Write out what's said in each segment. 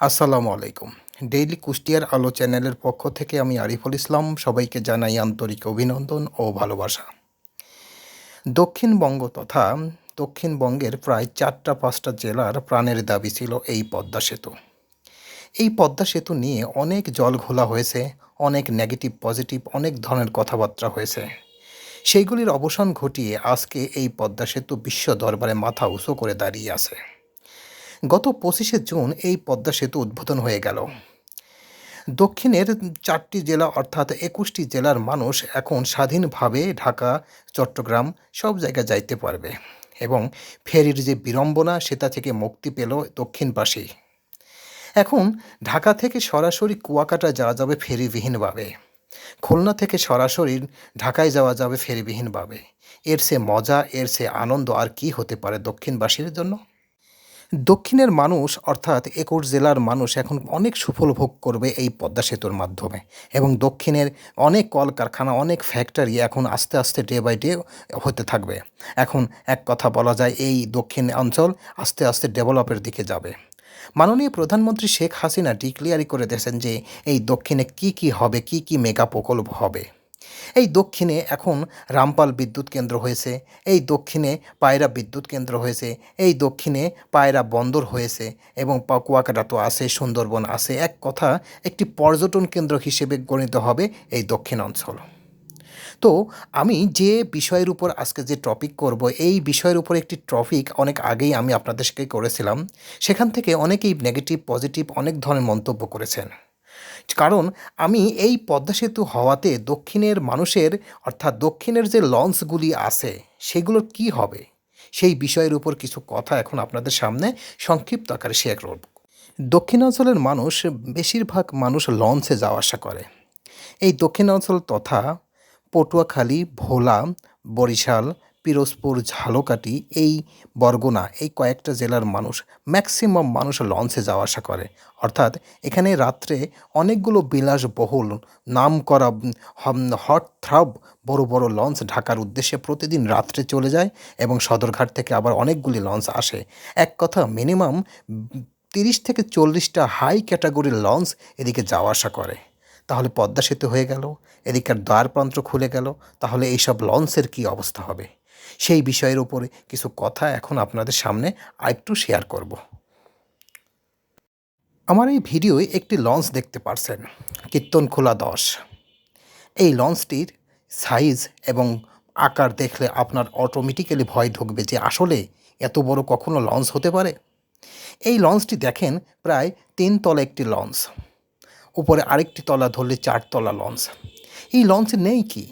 আসসালামু আলাইকুম। ডেইলি কুষ্টিয়ার আলো চ্যানেলের পক্ষ থেকে আমি আরিফুল ইসলাম সবাইকে জানাই আন্তরিক অভিনন্দন ও ভালোবাসা। দক্ষিণবঙ্গ তথা দক্ষিণবঙ্গের প্রায় চারটা পাঁচটা জেলার প্রাণের দাবি ছিল এই পদ্মা সেতু। এই পদ্মা সেতু নিয়ে অনেক জল ঘোলা হয়েছে, অনেক নেগেটিভ পজিটিভ অনেক ধরনের কথাবার্তা হয়েছে। সেইগুলির অবসান ঘটিয়ে আজকে এই পদ্মা সেতু বিশ্ব দরবারে মাথা উঁচু করে দাঁড়িয়ে আছে। গত পঁচিশে জুন এই পদ্মা সেতু উদ্বোধন হয়ে গেল। দক্ষিণের চারটি জেলা অর্থাৎ একুশটি জেলার মানুষ এখন স্বাধীনভাবে ঢাকা, চট্টগ্রাম সব জায়গায় যাইতে পারবে এবং ফেরির যে বিড়ম্বনা সেটা থেকে মুক্তি পেল দক্ষিণবাসী। এখন ঢাকা থেকে সরাসরি কুয়াকাটা যাওয়া যাবে ফেরিবিহীনভাবে। খুলনা থেকে সরাসরি ঢাকায় যাওয়া যাবে ফেরিবিহীনভাবে। এর সে মজা, এর সে আনন্দ আর কি হতে পারে দক্ষিণবাসীর জন্য? দক্ষিণের মানুষ, অর্থাৎ একুশ জেলার মানুষ এখন অনেক সুফল ভোগ করবে এই পদ্মা সেতুর মাধ্যমে। এবং দক্ষিণের অনেক কলকারখানা, অনেক ফ্যাক্টরি এখন আস্তে আস্তে ডে বাই ডে হতে থাকবে। এখন এক কথা বলা যায়, এই দক্ষিণ অঞ্চল আস্তে আস্তে ডেভেলপের দিকে যাবে। মাননীয় প্রধানমন্ত্রী শেখ হাসিনা ডিক্লিয়ারি করে দিয়েছেন যে, এই দক্ষিণে কি কি হবে, কি কি মেগা প্রকল্প হবে। এই দক্ষিণে এখন রামপাল বিদ্যুৎ কেন্দ্র হয়েছে, এই দক্ষিণে পায়রা বিদ্যুৎ কেন্দ্র হয়েছে, এই দক্ষিণে পায়রা বন্দর হয়েছে এবং পা- কুয়াকাটা তো আছে, সুন্দরবন আছে। এক কথা, একটি পর্যটন কেন্দ্র হিসেবে গণিত হবে এই দক্ষিণ অঞ্চল তো আমি যে বিষয়ের উপর আজকে যে টপিক করব, এই বিষয়ের উপর একটি টপিক অনেক আগেই আমি আপনাদের সাথে করেছিলাম। সেখান থেকে অনেকেই নেগেটিভ পজিটিভ অনেক ধরনের মন্তব্য করেছেন। কারণ আমি এই পদ্মা সেতু হওয়াতে দক্ষিণের মানুষের, অর্থাৎ দক্ষিণের যে লঞ্চগুলি আছে সেগুলোর কি হবে? সেই বিষয়ের উপর কিছু কথা এখন আপনাদের সামনে সংক্ষিপ্ত আকারে শেয়ার করব। দক্ষিণাঞ্চলের মানুষ বেশিরভাগ মানুষ লঞ্চে যাওয়া আসা করে। এই দক্ষিণাঞ্চল তথা পটুয়াখালী, ভোলা, বরিশাল পিরোজপুর, ঝালকাঠি, এই বরগুনা, এই কয়েকটা জেলার মানুষ ম্যাক্সিমাম মানুষ লঞ্চে যাওয়া আসা করে। অর্থাৎ এখানে রাত্রে অনেকগুলো বিলাসবহুল নাম করা হট থ্রাব বড় বড় লঞ্চ ঢাকার উদ্দেশ্যে প্রতিদিন রাত্রে চলে যায় এবং সদরঘাট থেকে আবার অনেকগুলি লঞ্চ আসে। এক কথা মিনিমাম তিরিশ থেকে চল্লিশটা হাই ক্যাটাগরির লঞ্চ এদিকে যাওয়া আসা করে। তাহলে পদ্মা সেতু হয়ে গেল এদিকের দ্বারপ্রান্ত খুলে গেল, তাহলে এইসব লঞ্চের কী অবস্থা হবে? সেই বিষয়ের উপরে কিছু কথা এখন আপনাদের সামনে আরেকটু শেয়ার করব। আমার এই ভিডিওয় একটি লঞ্চ দেখতে পারছেন, কীর্তনখোলা দশ। এই লঞ্চটির সাইজ এবং আকার দেখলে আপনার অটোমেটিক্যালি ভয় ঢুকবে যে আসলে এত বড় কখনো লঞ্চ হতে পারে। এই লঞ্চটি দেখেন প্রায় তিন তলা একটি লঞ্চ উপরে আরেকটি তলা ধরলে চারতলা লঞ্চ এই লঞ্চে নেই কি?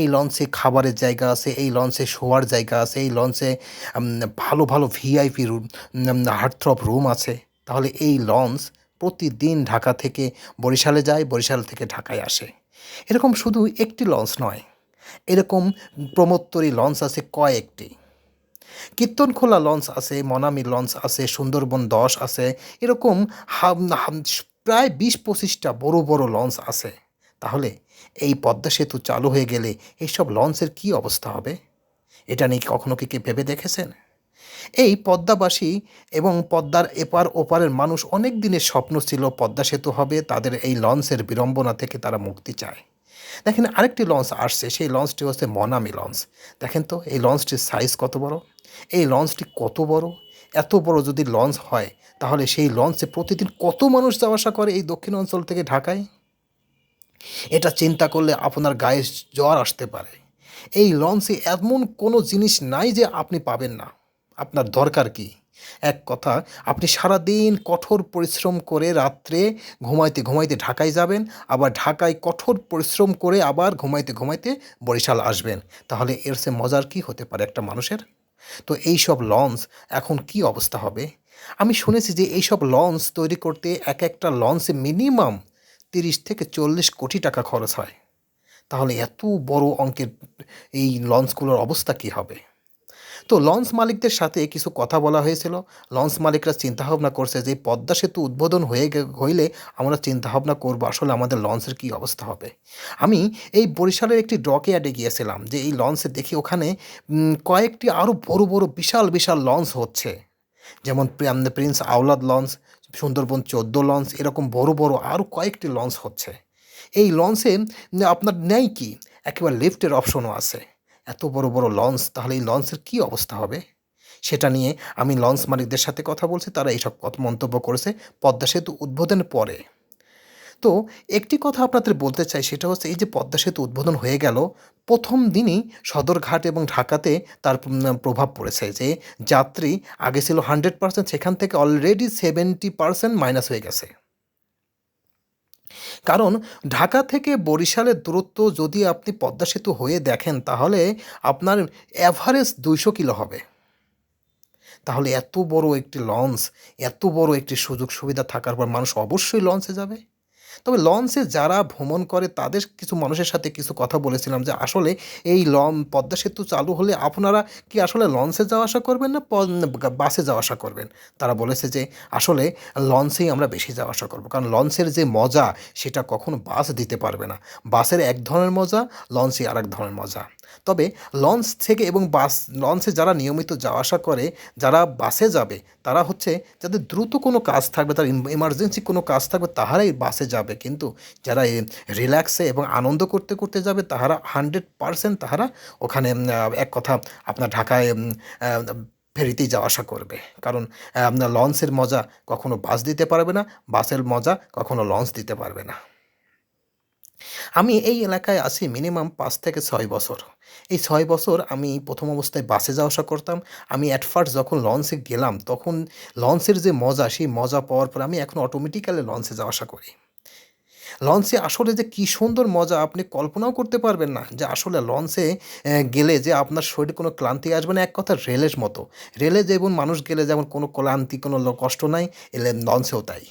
এই লঞ্চে খাবারের জায়গা আছে, এই লঞ্চে শোয়ার জায়গা আছে, এই লঞ্চে ভালো ভালো ভিআইপি রুম হার্টথ্রপ রুম আছে। তাহলে এই লঞ্চ প্রতিদিন ঢাকা থেকে বরিশালে যায়, বরিশাল থেকে ঢাকায় আসে। এরকম শুধু একটি লঞ্চ নয়, এরকম প্রমোত্তরী লঞ্চ আছে কয়েকটি। কীর্তনখোলা লঞ্চ আছে, মনামি লঞ্চ আছে, সুন্দরবন দশ আছে, এরকম প্রায় বিশ পঁচিশটা বড় বড় লঞ্চ আছে। তাহলে এই পদ্মা সেতু চালু হয়ে গেলে এইসব লঞ্চের কি অবস্থা হবে? এটা নিয়ে কখনো কি কে ভেবে দেখেছেন? এই পদ্মাবাসী এবং পদ্মার এপার ওপারের মানুষ অনেক দিনের স্বপ্ন ছিল পদ্মা সেতু হবে, তাদের এই লঞ্চের বিড়ম্বনা থেকে তারা মুক্তি চায়। দেখেন, আরেকটি লঞ্চ আসছে, সেই লঞ্চটি হচ্ছে মনামি লঞ্চ। দেখেন তো, এই লঞ্চটির সাইজ কত বড়? এই লঞ্চটি কত বড়? এত বড় যদি লঞ্চ হয়, তাহলে সেই লঞ্চে প্রতিদিন কত মানুষ যাওয়া আসা করে এই দক্ষিণ অঞ্চল থেকে ঢাকায়? এটা চিন্তা করলে আপনার গায়ে জ্বর আসতে পারে। এই লঞ্চে এমন কোনো জিনিস নাই যে আপনি পাবেন না। আপনার দরকার কি? এক কথা, আপনি সারাদিন কঠোর পরিশ্রম করে রাত্রে ঘুমাইতে ঘুমাইতে ঢাকায় যাবেন, আবার ঢাকায় কঠোর পরিশ্রম করে আবার ঘুমাইতে ঘুমাইতে বরিশাল আসবেন। তাহলে এর সে মজার কি হতে পারে একটা মানুষের? তো এই সব লঞ্চ, এখন কি অবস্থা হবে? আমি শুনেছি যে এইসব লঞ্চ তৈরি করতে এক একটা লঞ্চে মিনিমাম তিরিশ থেকে চল্লিশ কোটি টাকা খরচ হয়। তাহলে এত বড় অঙ্কের এই লঞ্চগুলোর অবস্থা কী হবে? তো লঞ্চ মালিকদের সাথে কিছু কথা বলা হয়েছিল। লঞ্চ মালিকরা চিন্তাভাবনা করছে যে, পদ্মা সেতু উদ্বোধন হয়ে হইলে আমরা চিন্তাভাবনা করব আসলে আমাদের লঞ্চের কী অবস্থা হবে। আমি এই বরিশালের একটি ডকইয়ার্ডে গিয়েছিলাম, যে এই লঞ্চে দেখি ওখানে কয়েকটি আরও বড় বড় বিশাল বিশাল লঞ্চ হচ্ছে। যেমন প্রি- প্রিন্স আওলাদ লঞ্চ সুন্দরবন চোদ্দ লঞ্চ, এরকম বড় বড় আরও কয়েকটি লঞ্চ হচ্ছে। এই লঞ্চে আপনার নেয় কি? একেবারে লিফটের অপশনও আছে। এত বড় বড় লঞ্চ, তাহলে এই লঞ্চের কী অবস্থা হবে? সেটা নিয়ে আমি লঞ্চ মালিকদের সাথে কথা বলছি, তারা এইসব মন্তব্য করেছে। পদ্মা সেতু উদ্বোধনের পরে। তো একটি কথা আপনাদের বলতে চাই, সেটা হচ্ছে এই যে পদ্মা সেতু উদ্বোধন হয়ে গেল, প্রথম দিনই সদরঘাট এবং ঢাকাতে তার প্রভাব পড়েছে যে যাত্রী আগে ছিল হান্ড্রেড পার্সেন্ট সেখান থেকে অলরেডি সেভেন্টি পার্সেন্ট মাইনাস হয়ে গেছে। কারণ ঢাকা থেকে বরিশালের দূরত্ব যদি আপনি পদ্মা সেতু হয়ে দেখেন, তাহলে আপনার অ্যাভারেজ দুইশো কিলো হবে। তাহলে এত বড় একটি লঞ্চ এত বড় একটি সুযোগ সুবিধা থাকার পর মানুষ অবশ্যই লঞ্চে যাবে। তবে লঞ্চে যারা ভ্রমণ করে, তাদের কিছু মানুষের সাথে কিছু কথা বলেছিলাম যে আসলে এই লম, পদ্মা সেতু চালু হলে আপনারা কি আসলে লঞ্চে যাওয়া আসা করবেন না বাসে যাওয়া আসা করবেন? তারা বলেছে যে আসলে লঞ্চেই আমরা বেশি যাওয়া আসা করব। কারণ লঞ্চের যে মজা, সেটা কখনো বাস দিতে পারবে না। বাসের এক ধরনের মজা লঞ্চে আর এক ধরনের মজা। তবে লঞ্চ থেকে এবং বাস, লঞ্চে যারা নিয়মিত যাওয়া আসা করে, যারা বাসে যাবে, তারা হচ্ছে যাদের দ্রুত কোনো কাজ থাকবে, তার ইমার্জেন্সি কোনো কাজ থাকবে, তাহারাই বাসে যাবে। কিন্তু যারা রিল্যাক্সে এবং আনন্দ করতে করতে যাবে, তাহারা হান্ড্রেড পারসেন্ট তাহারা ওখানে এক কথা আপনার ঢাকায় ফেরিতেই যাওয়া আসা করবে। কারণ আপনার লঞ্চের মজা কখনো বাস দিতে পারবে না, বাসের মজা কখনো লঞ্চ দিতে পারবে না। আমি এই এলাকায় আছি মিনিমাম পাঁচ থেকে ছয় বছর। এই ছয় বছর আমি প্রথম অবস্থায় বাসে যাওয়া আসা করতাম। আমি অ্যাট ফার্স্ট যখন লঞ্চে গেলাম, তখন লঞ্চের যে মজা, সেই মজা পাওয়ার পর আমি এখন অটোমেটিক্যালি লঞ্চে যাওয়া আসা করি। লঞ্চে আসলে যে কী সুন্দর মজা, আপনি কল্পনাও করতে পারবেন না যে আসলে লঞ্চে গেলে যে আপনার শরীরে কোনো ক্লান্তি আসবে না, এক কথা রেলের মতো। রেলে যেমন মানুষ গেলে যেমন কোনো ক্লান্তি, কোনো কষ্ট নাই, এলে লঞ্চেও তাই।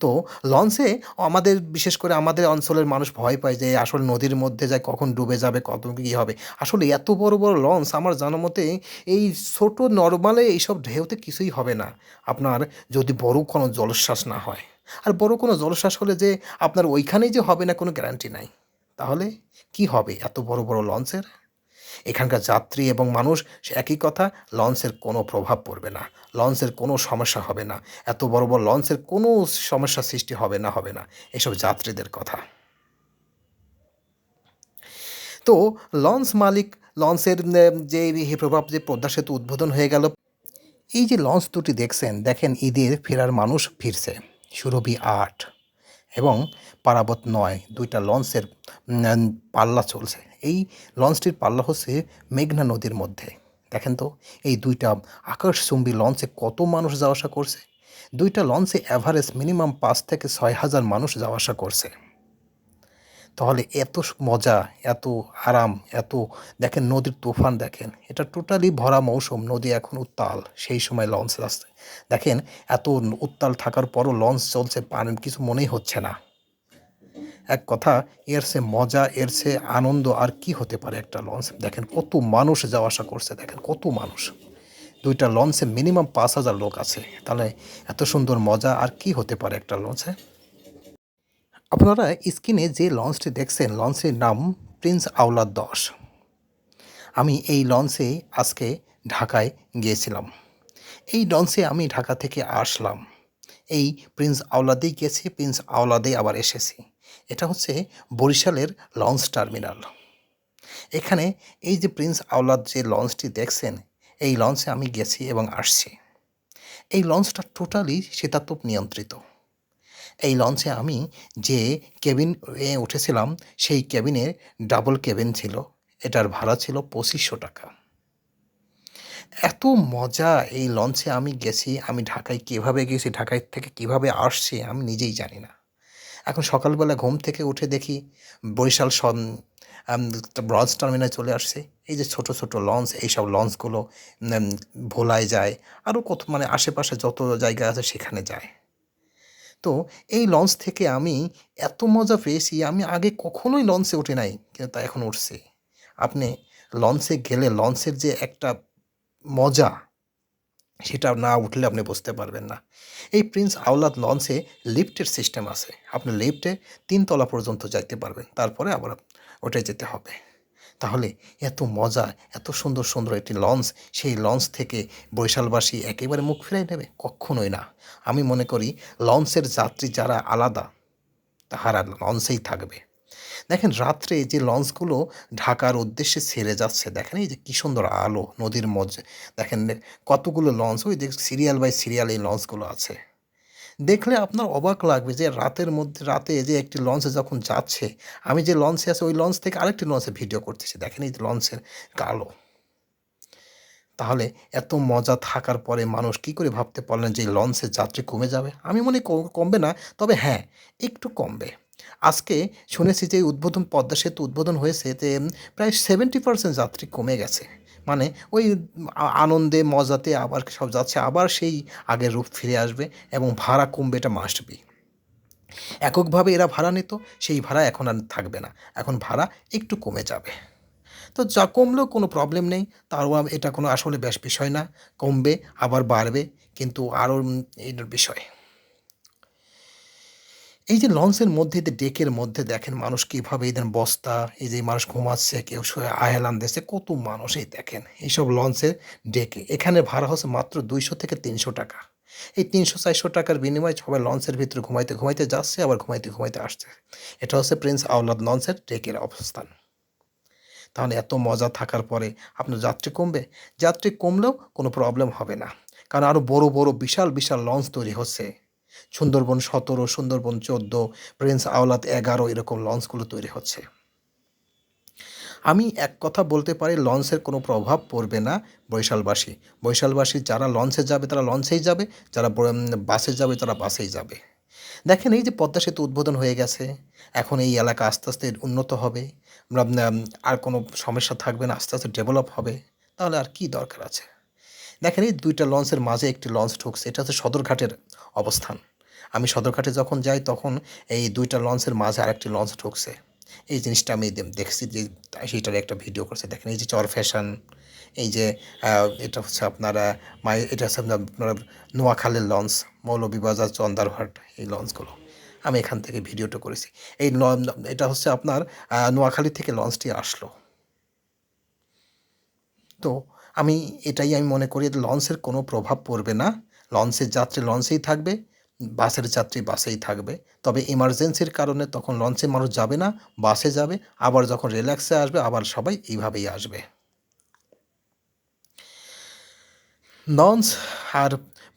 তো লঞ্চে আমাদের, বিশেষ করে আমাদের অঞ্চলের মানুষ ভয় পায় যে আসলে নদীর মধ্যে যায় কখন ডুবে যাবে, কত কী হবে। আসলে এত বড় বড় লঞ্চ আমার জানা মতে এই ছোট নর্মালে এইসব ঢেউতে কিছুই হবে না। আপনার যদি বড় কোনো জলোচ্ছ্বাস না হয়। আর বড় কোনো জলোচ্ছ্বাস হলে যে আপনার ওইখানেই যে হবে না কোনো গ্যারান্টি নাই। তাহলে কি হবে এত বড় বড় লঞ্চের? এখানকার যাত্রী এবং মানুষ, সে একই কথা, লঞ্চের কোনো প্রভাব পড়বে না, লঞ্চের কোনো সমস্যা হবে না, এত বড় বড় লঞ্চের কোনো সমস্যা সৃষ্টি হবে না হবে না, এসব যাত্রীদের কথা। তো লঞ্চ মালিক, লঞ্চের যে প্রভাব, যে পদ্মা সেতু উদ্বোধন হয়ে গেল, এই যে লঞ্চ দুটি দেখছেন, দেখেন ঈদের ফেরার মানুষ ফিরছে, সুরভি আট এবং পারাবত নয়, দুইটা লঞ্চের পাল্লা চলছে। এই লঞ্চটির পাল্লা হচ্ছে মেঘনা নদীর মধ্যে। দেখেন তো, এই দুইটা আকাশচুম্বী লঞ্চে কত মানুষ যাওয়া আসা করছে? দুইটা লঞ্চে অ্যাভারেজ মিনিমাম পাঁচ থেকে ছয় হাজার মানুষ যাওয়া আসা করছে। তাহলে এত মজা, এত আরাম, এত, দেখেন নদীর তুফান দেখেন, এটা টোটালি ভরা মৌসুম, নদী এখন উত্তাল, সেই সময় লঞ্চ আসছে। দেখেন, এত উত্তাল থাকার পরও লঞ্চ চলছে পানির কিছু মনেই হচ্ছে না। এক কথা, এর সে মজা, এর সে আনন্দ আর কি হতে পারে একটা লঞ্চ? দেখেন কত মানুষ যাওয়া আসা করছে, দেখেন কত মানুষ। দুইটা লঞ্চে মিনিমাম পাঁচ হাজার লোক আছে। তাহলে এত সুন্দর মজা আর কি হতে পারে একটা লঞ্চে? আপনারা স্ক্রিনে যে লঞ্চটি দেখছেন লঞ্চের নাম প্রিন্স আওলাদ দশ। আমি এই লঞ্চে আজকে ঢাকায় গিয়েছিলাম। এই লঞ্চে আমি ঢাকা থেকে আসলাম। এই প্রিন্স আওলাদেই গেছি, প্রিন্স আওলাদেই আবার এসেছি। এটা হচ্ছে বরিশালের লঞ্চ টার্মিনাল। এখানে এই যে প্রিন্স আওলাদ যে লঞ্চটি দেখছেন, এই লঞ্চে আমি গেছি এবং আসছি। এই লঞ্চটা টোটালি শীতাতপ নিয়ন্ত্রিত। এই লঞ্চে আমি যে কেবিন উঠেছিলাম, সেই কেবিনে ডাবল কেবিন ছিল। এটার ভাড়া ছিল পঁচিশশো টাকা। এত মজা এই লঞ্চে আমি গেছি, আমি ঢাকায় কীভাবে গেছি, ঢাকায় থেকে কীভাবে আসছি, আমি নিজেই জানি না। এখন সকালবেলা ঘুম থেকে উঠে দেখি বরিশাল সন লঞ্চ টার্মিনালে চলে আসছে। এই যে ছোট ছোট লঞ্চ, এইসব লঞ্চগুলো ভোলায় যায়। আরও কত মানে আশেপাশে যত জায়গা আছে সেখানে যায়। তো এই লঞ্চ থেকে আমি এত মজা পেয়েছি, আমি আগে কখনোই লঞ্চে উঠে নাই, কিন্তু তা এখন উঠছি। আপনি লঞ্চে গেলে লঞ্চের যে একটা মজা সেটা না উঠলে আপনি বুঝতে পারবেন না। এই প্রিন্স আওলাদ লঞ্চে লিফটের সিস্টেম আছে। আপনি লিফটে তিনতলা পর্যন্ত যাইতে পারবেন। তারপরে আবার ওটাই যেতে হবে। তাহলে এত মজা, এত সুন্দর সুন্দর একটি লঞ্চ সেই লঞ্চ থেকে বৈশালবাসী একেবারে মুখ ফিরাই নেবে? কখনোই না। আমি মনে করি লঞ্চের যাত্রী যারা আলাদা, তাহারা লঞ্চেই থাকবে। দেখেন রাত্রে যে লঞ্চগুলো ঢাকার উদ্দেশ্যে ছেড়ে যাচ্ছে, দেখেন এই যে কী সুন্দর আলো নদীর মধ্যে। দেখেন কতগুলো লঞ্চ, ওই দেখ সিরিয়াল বাই সিরিয়াল এই লঞ্চগুলো আছে। দেখলে আপনার অবাক লাগবে যে রাতের মধ্যে, রাতে যে একটি লঞ্চে যখন যাচ্ছে, আমি যে লঞ্চে আছে, ওই লঞ্চ থেকে আরেকটি লঞ্চে ভিডিও করতেছি, দেখেন এই লঞ্চের কালো তাহলে এত মজা থাকার পরে মানুষ কি করে ভাবতে পারলেন যে লঞ্চের যাত্রী কমে যাবে? আমি মনে কমবে না, তবে হ্যাঁ একটু কমবে। আজকে শুনেছি যে উদ্বোধন, পদ্মা সেতু উদ্বোধন হয়েছে যে প্রায় সেভেন্টি পার্সেন্ট যাত্রী কমে গেছে। মানে ওই আনন্দে, মজাতে আবার সব যাচ্ছে, আবার সেই আগের রূপ ফিরে আসবে এবং ভাড়া কমবে, এটা মাস্ট বি এককভাবে এরা ভাড়া নিত, সেই ভাড়া এখন আর থাকবে না। এখন ভাড়া একটু কমে যাবে। তো যা কমলেও কোনো প্রবলেম নেই তার এটা কোনো আসলে বেশ বিষয় না। কমবে, আবার বাড়বে, কিন্তু আরও এটার বিষয়। এই যে লঞ্চের মধ্যে যে ডেকের মধ্যে দেখেন মানুষ কীভাবে এই বস্তা, এই যে মানুষ ঘুমাচ্ছে, কেউ শুয়ে আহেলান দিচ্ছে, কত মানুষ এই দেখেন, এইসব লঞ্চের ডেকে। এখানে ভাড়া হচ্ছে মাত্র দুইশো থেকে তিনশো টাকা। এই তিনশো চারশো টাকার বিনিময়ে সবাই লঞ্চের ভিতরে ঘুমাইতে ঘুমাইতে যাচ্ছে, আবার ঘুমাইতে ঘুমাইতে আসছে। এটা হচ্ছে প্রিন্স আওলাদ লঞ্চের ডেকের অবস্থান। তাহলে এত মজা থাকার পরে আপনার যাত্রী কমবে? যাত্রী কমলেও কোনো প্রবলেম হবে না। কারণ আরও বড় বড়, বিশাল বিশাল লঞ্চ তৈরি হচ্ছে। সুন্দরবন সতেরো, সুন্দরবন চোদ্দ, প্রিন্স আওলাদ এগারো এরকম লঞ্চগুলো তৈরি হচ্ছে। আমি এক কথা বলতে পারি, লঞ্চের কোনো প্রভাব পড়বে না বৈশালবাসী বৈশালবাসী যারা লঞ্চে যাবে, তারা লঞ্চেই যাবে, যারা বাসে যাবে, তারা বাসেই যাবে। দেখেন এই যে পদ্মা সেতু উদ্বোধন হয়ে গেছে, এখন এই এলাকা আস্তে আস্তে উন্নত হবে। আর কোনো সমস্যা থাকবে না, আস্তে আস্তে ডেভেলপ হবে, তাহলে আর কি দরকার আছে? দেখেন এই দুইটা লঞ্চের মাঝে একটি লঞ্চ ঢুকছে, এটা হচ্ছে সদরঘাটের অবস্থান। আমি সদরঘাটে যখন যাই, তখন এই দুইটা লঞ্চের মাঝে আরেকটি লঞ্চ ঢুকছে। এই জিনিসটা আমি দেখছি যে সেইটার একটা ভিডিও করছে। দেখেন এই যে চর ফ্যাশন, এই যে এটা হচ্ছে আপনার মাই, এটা হচ্ছে আপনার নোয়াখালীর লঞ্চ, মৌলভীবাজার চন্দারঘাট এই লঞ্চগুলো। আমি এখান থেকে ভিডিওটা করেছি। এই এটা হচ্ছে আপনার নোয়াখালী থেকে লঞ্চটি আসলো। তো আমি এটাই আমি মনে করি লঞ্চের কোনো প্রভাব পড়বে না। লঞ্চের যাত্রী লঞ্চেই থাকবে। বাসের যাত্রী বাসেই থাকবে। তবে ইমার্জেন্সির কারণে তখন লঞ্চে মানুষ যাবে না, বাসে যাবে, আবার যখন রিল্যাক্সে আসবে, আবার সবাই এইভাবেই আসবে। লঞ্চ আর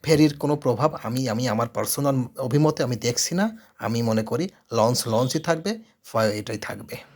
ফেরির কোনো প্রভাব আমি আমি আমার পার্সোনাল অভিমতে আমি দেখছি না। আমি মনে করি লঞ্চ লঞ্চই থাকবে এটাই থাকবে।